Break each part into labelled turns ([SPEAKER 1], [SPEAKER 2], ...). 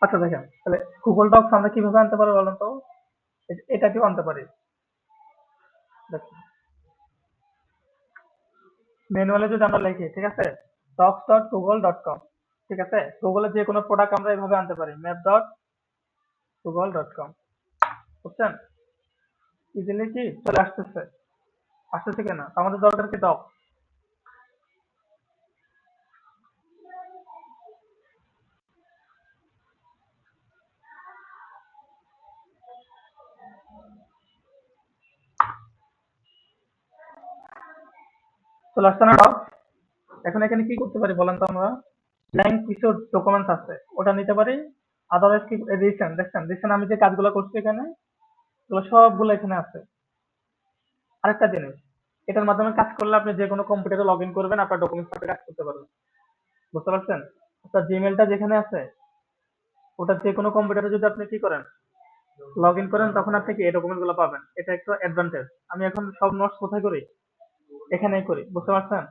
[SPEAKER 1] আচ্ছা দেখেন, তাহলে গুগল ডক্স আমরা কীভাবে আনতে পারি বলেন তো? এ- এটাকেও আনতে পারি। দেখুন। ম্যানুয়ালে যদি আমরা লিখি, ঠিক আছে? Docs dot google dot com ঠিক আছে? গুগলে যে কোনো প্রোডাক্ট আমরা এভাবে আনতে পারি map dot google dot com বুঝছেন? ইজিলি কি? চলে আসতেছে। আসতেছে কিনা? আমাদের দরকার কি ডক চলে আসছে না এখন এখানে কি করতে পারি বলেন তো আমরা? ব্ল্যাঙ্ক কিছু ডকুমেন্টস আছে, ওটা নিতে পারি। আদারওয়াইজ কি রিসেন্ট দেখছেন? রিসেন্ট আমি যে কাজগুলো করছি এখানে, এগুলো সবগুলো এখানে আছে। আরেকটা জিনিস, এটার মাধ্যমে কাজ করলে আপনি যে কোনো কম্পিউটারে লগ ইন করবেন, আপনার ডকুমেন্টস সাথে কাজ করতে পারবেন। বুঝতে পারছেন? আপনার জিমেলটা যেখানে আছে, ওটা যে কোনো কম্পিউটারে যদি আপনি কি করেন লগ ইন করেন, তখন আপনি কি এই ডকুমেন্টগুলো পাবেন? এটা একটু অ্যাডভান্টেজ আমি এখন সব নোটস কোথায় করি? এখানেই করি, বুঝতে পারছেন?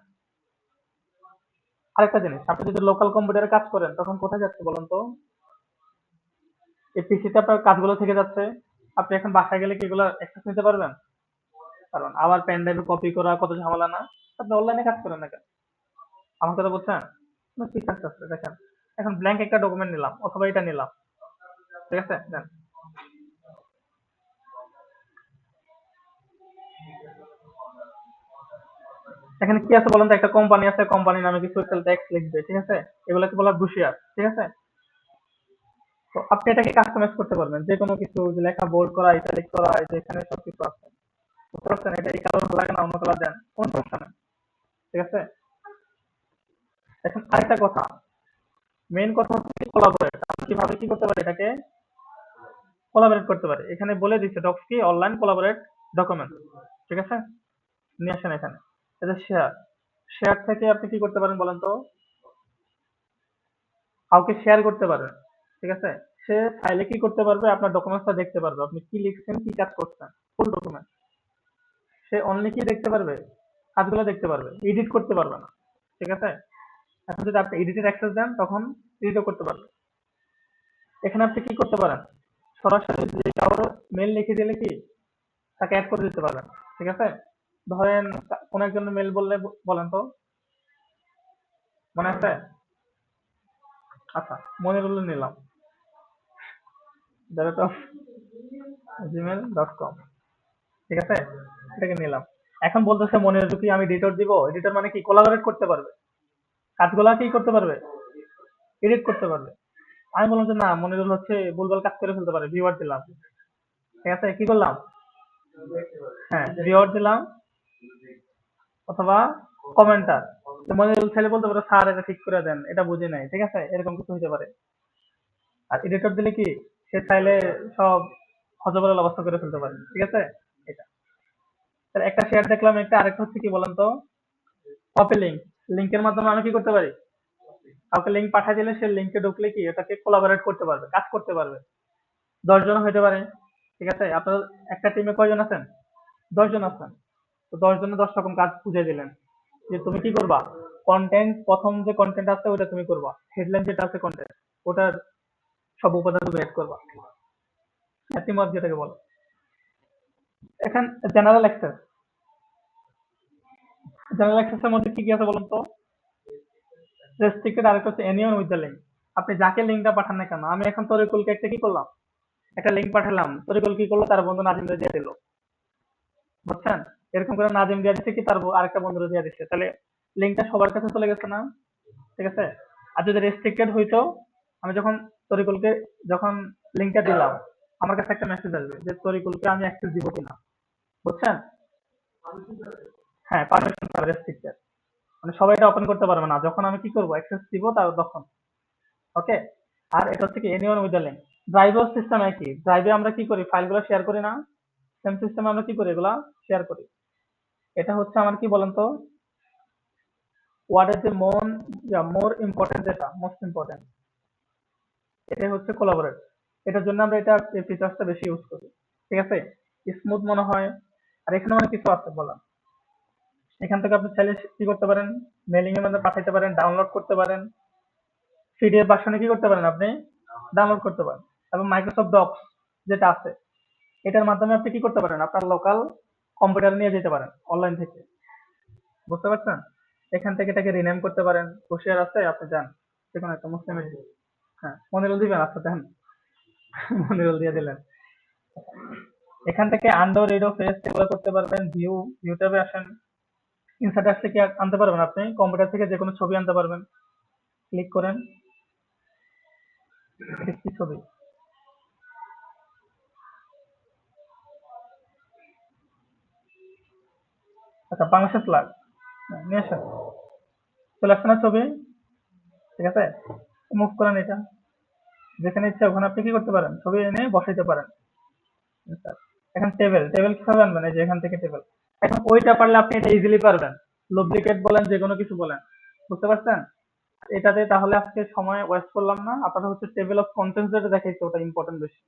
[SPEAKER 1] আরেকটা জিনিস, আপনি যদি লোকাল কম্পিউটারে কাজ করেন, তখন কোথায় যাচ্ছে বলুন তো? এই পিসিতে আপনার কাজগুলো থেকে যাচ্ছে। আপনি এখন বাসায় গেলে কি এগুলো অ্যাক্সেস নিতে পারবেন? কারণ আবার পেন ড্রাইভে কপি করা কত ঝামেলা না। আপনি অনলাইনে কাজ করেন না কেন? আমার কথা বলছেন ফিচার্স আছে, দেখেন। এখন ব্ল্যাঙ্ক একটা ডকুমেন্ট নিলাম, অথবা এটা নিলাম। ঠিক আছে? দেন। এখানে কি আছে বলেন তো? একটা কোম্পানি আছে কোম্পানির নামে কিছু একটা ট্যাক্স লিখবে, ঠিক আছে? এগুলোকে বলা বুশিয়ার, ঠিক আছে? তো আপনি এটাকে কাস্টমাইজ করতে পারবেন, যে কোনো কিছু লেখা বোল্ড করা ইটালিক করা, এই যে এখানে সব কিছু আছে। বুঝতে পারছেন? এটা এই কালার লাগে না, অন্য কালার দেন, কোন সমস্যা নেই, ঠিক আছে? এখন আরেকটা কথা মেইন কথা হচ্ছে কোলাবোরেট আমরা কীভাবে কি করতে পারি এটাকে? কোলাবোরেট করতে পারি। এখানে বলে দিচ্ছে ডক্স কি? অনলাইন কোলাবোরেট ডকুমেন্ট ঠিক আছে? নিয়ে আসেন এখানে। এটা শেয়ার শেয়ার থেকে আপনি কি করতে পারেন বলেন তো? কাউকে শেয়ার করতে পারবেন ঠিক আছে? সে ফাইলে কি করতে পারবে? আপনার ডকুমেন্টসটা দেখতে পারবে। আপনি কি লিখছেন, কি কাজ করছেন? ফুল ডকুমেন্ট সে অনলি কি দেখতে পারবে? কাজগুলো দেখতে পারবে। এডিট করতে পারবে না, ঠিক আছে? এখন যদি আপনি এডিটের অ্যাক্সেস দেন, তখন এডিটও করতে পারবে। এখানে আপনি কি করতে পারেন? সরাসরি মেল লিখে দিলে কি? তাকে অ্যাড করে দিতে পারবেন, ঠিক আছে? ধরেন কোন একজনের মেল বললে বলেন তো। মনে আছে? আচ্ছা মনিরুল্লাহ নিলাম। The rate of gmail dot com ঠিক আছে? এটাকে নিলাম। এখন বলতেছে মনিরুল কি আমি এডিটর দিব? এডিটর মানে কি? কোলাবোরেট করতে পারবে? কাজগুলা কি করতে পারবে? এডিট করতে পারবে? আমি বললাম যে, না, মনিরুল হচ্ছে ভুলভাল কাজ করে ফেলতে পারে। ভিউয়ার দিলাম। ঠিক আছে? কি করলাম? হ্যাঁ ভিউয়ার দিলাম। অথবা কমেন্টার মনিরুল ছেলে বলতে পারে, স্যার, এটা ঠিক করে দেন, এটা বুঝে নাই। ঠিক আছে? এরকম কিছু হতে পারে। আর এডিটর দিলে কি, সে চাইলে সব হজবরল অবস্থা করে ফেলতে পারে। ঠিক আছে? এটা। একটা শেয়ার দেখলাম, একটা আরেকটা হচ্ছে কি বলেন তো? কপি লিঙ্ক লিঙ্কের মাধ্যমে আমি কি করতে পারি? কাউকে লিঙ্ক পাঠিয়ে দিলে সে লিঙ্কে ঢুকলে কি, ওটাকে কোলাবোরেট করতে পারবে, কাজ করতে পারবে। দশ জন হতে পারে। ঠিক আছে? আপনার, একটা টিমে কয়জন আছেন? দশ জন আছেন। তো দশ জনে দশ রকম কাজ বুঝিয়ে দিলেন। যে তুমি কি করবা? কন্টেন্ট প্রথম যে কন্টেন্ট আছে ওটা তুমি করবা। হেডলাইন যেটা আছে কন্টেন্ট ওটার সব উপাদান তুমি অ্যাড করবা। টিমওয়ার্ক যেটাকে বলে। এখন জেনারেল অ্যাক্সেস জেনারেল অ্যাক্সেসের মধ্যে কি কি আছে বলুন তো? রেস্ট্রিক্টেড আরেকটা হচ্ছে এনিওন উইথ দ্য লিঙ্ক আপনি যাকে লিঙ্কটা পাঠান না কেন, আমি এখন তরিকুলকে একটা কি করলাম? একটা লিঙ্ক পাঠালাম। তরিকুল কি করল? তার বন্ধু নাজিমরে দিয়ে দিল। বুঝছেন? এরকম করে নাজিম দিয়ে দিচ্ছে কি তার আরেকটা বন্ধুরে দিয়ে দিচ্ছে তাহলে লিঙ্কটা সবার কাছে চলে গেছে না? ঠিক আছে? আর যদি রেস্ট্রিক্টেড হইতো, আমি যখন তরিকুলকে, যখন লিঙ্কটা দিলাম, আমার কাছে একটা মেসেজ আসবে যে, তরিকুলকে আমি অ্যাক্সেস দিব কিনা? বুঝছেন? হ্যাঁ পারমিশন ছাড়া রেস্ট্রিক্টেড মানে সবাই এটা ওপেন করতে পারবে না। যখন আমি কি করব? অ্যাক্সেস দিব তার তখন। ওকে? আর এটা হচ্ছে কি anyone with the link driver system একই। ড্রাইভে আমরা কি করি? ফাইলগুলো শেয়ার করি না? সেম সিস্টেমে আমরা কি করি? এগুলা শেয়ার করি। এটা হচ্ছে আমার কি বলেন তো? What is the more more important যেটা মোস্ট ইম্পর্টেন্ট এটাই হচ্ছে কোলাবোরেট এটার জন্য আমরা এটা, এই ফিচার্সটা বেশি ইউজ করি। ঠিক আছে? স্মুথ মনে হয়। আর এখানে অনেক কিছু আছে বলা এখান থেকে আপনি চাইলে কি করতে পারেন? মেলিং এর মধ্যে পাঠাইতে পারেন ডাউনলোড করতে পারেন। পিডিএফ ভার্সনে কি করতে পারেন আপনি? ডাউনলোড করতে পারেন। এবং মাইক্রোসফট ডক্স যেটা আছে, এটার মাধ্যমে আপনি কি করতে পারেন? আপনার লোকাল কম্পিউটার নিয়ে যেতে পারেন অনলাইন থেকে। বুঝতে পারছেন? এখান থেকে এটাকে রিনেম করতে পারেন। হুশিয়ার আছে আপনি যান। যেকোনো একটা মুসলিমের হ্যাঁ মনিরুল দিবেন? আচ্ছা দেন। মনিরুল দিয়ে দিলেন। এখান থেকে আন্ডো রিডো ফেস এগুলো করতে পারবেন। ভিউ ভিউ ট্যাবে আসেন। ইনসার্ট আসলে কি আনতে পারবেন আপনি? কম্পিউটার থেকে যে কোনো ছবি আনতে পারবেন। ক্লিক করেন। ছবি। আচ্ছা বাংলাদেশের ফ্ল্যাগ নিয়ে আসেন। চলে আসছে না ছবি? ঠিক আছে? মুভ করেন এটা। যেখানে ইচ্ছা ওখানে আপনি কি করতে পারেন? ছবি এনে বসাইতে পারেন। আচ্ছা, এখন টেবিল টেবিল কীভাবে আনবেন? এই যে এখান থেকে টেবিল এখন ওইটা পারলে আপনি এটা ইজিলি পারবেন। ডুপ্লিকেট বলেন যে কোনো কিছু বলেন। বুঝতে পারছেন? এটাতে তাহলে আজকে সময় ওয়েস্ট করলাম না। আপনারা হচ্ছে টেবিল অফ কন্টেন্টস যেটা দেখাইছে ওটা ইম্পর্টেন্ট বেশি।